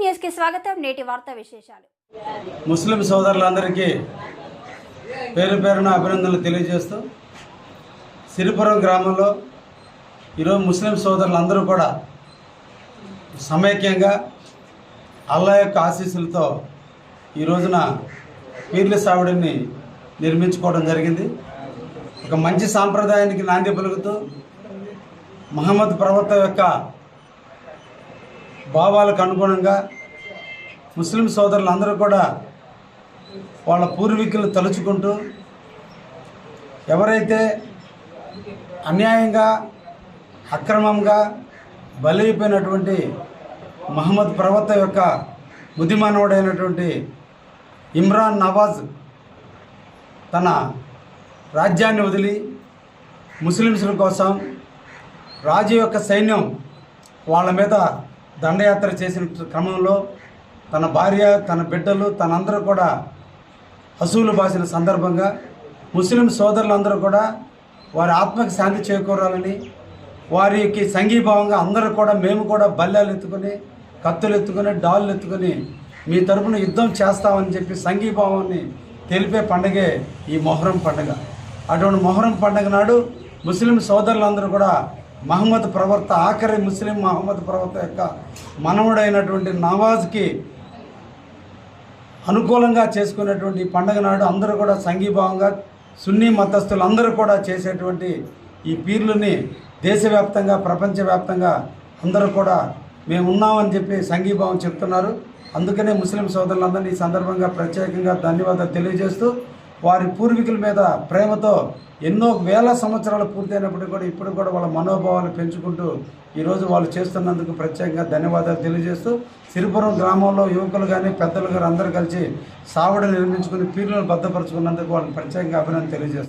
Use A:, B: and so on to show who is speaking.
A: న్యూస్కి స్వాగతం. నేటి వార్తా విశేషాలు.
B: ముస్లిం సోదరులందరికీ పేరు పేరున అభినందనలు తెలియజేస్తూ సిరిపురం గ్రామంలో ఈరోజు ముస్లిం సోదరులందరూ కూడా సమైక్యంగా అల్లా యొక్క ఆశీస్సులతో ఈ రోజున పీర్ల సావిడిని నిర్మించుకోవడం జరిగింది. ఒక మంచి సాంప్రదాయానికి నాంది పలుకుతూ మహమ్మద్ ప్రవక్త యొక్క భావాలకు అనుగుణంగా ముస్లిం సోదరులందరూ కూడా వాళ్ళ పూర్వీకులను తలుచుకుంటూ ఎవరైతే అన్యాయంగా అక్రమంగా బలైపోయినటువంటి మహమ్మద్ ప్రవక్త యొక్క బుద్ధిమానవుడైనటువంటి ఇమ్రాన్ నవాజ్ తన రాజ్యాన్ని వదిలి ముస్లిమ్స్ల కోసం రాజు యొక్క సైన్యం వాళ్ళ మీద దండయాత్ర చేసిన క్రమంలో తన భార్య తన బిడ్డలు తనందరూ కూడా హసువులు బాసిన సందర్భంగా ముస్లిం సోదరులందరూ కూడా వారి ఆత్మకి శాంతి చేకూరాలని వారికి సంఘీభావంగా అందరూ కూడా మేము కూడా బల్లాలు ఎత్తుకొని కత్తులు ఎత్తుకొని డాళ్ళు ఎత్తుకొని మీ తరపున యుద్ధం చేస్తామని చెప్పి సంఘీభావాన్ని తెలిపే పండగే ఈ మొహరం పండుగ. అటువంటి మొహరం పండగ నాడు ముస్లిం సోదరులందరూ కూడా మహమ్మద్ ప్రవర్త ఆఖరి ముస్లిం మహమ్మద్ ప్రవర్త యొక్క మనవుడైనటువంటి నవాజ్కి అనుకూలంగా చేసుకునేటువంటి ఈ పండగ నాడు అందరూ కూడా సంఘీభావంగా సున్నీ మతస్థులు అందరూ కూడా చేసేటువంటి ఈ పీర్లని దేశవ్యాప్తంగా ప్రపంచవ్యాప్తంగా అందరూ కూడా మేము ఉన్నామని చెప్పి సంఘీభావం చెప్తున్నారు. అందుకనే ముస్లిం సోదరులందరినీ ఈ సందర్భంగా ప్రత్యేకంగా ధన్యవాదాలు తెలియజేస్తూ వారి పూర్వీకుల మీద ప్రేమతో ఎన్నో వేల సంవత్సరాలు పూర్తయినప్పటికీ కూడా ఇప్పుడు కూడా వాళ్ళ మనోభావాలు పెంచుకుంటూ ఈరోజు వాళ్ళు చేస్తున్నందుకు ప్రత్యేకంగా ధన్యవాదాలు తెలియజేస్తూ సిరిపురం గ్రామంలో యువకులు కానీ పెద్దలు కానీ అందరూ కలిసి సావడ నిర్మించుకుని పీర్లను భద్రపరుచుకున్నందుకు వాళ్ళని ప్రత్యేకంగా అభినందన తెలియజేస్తారు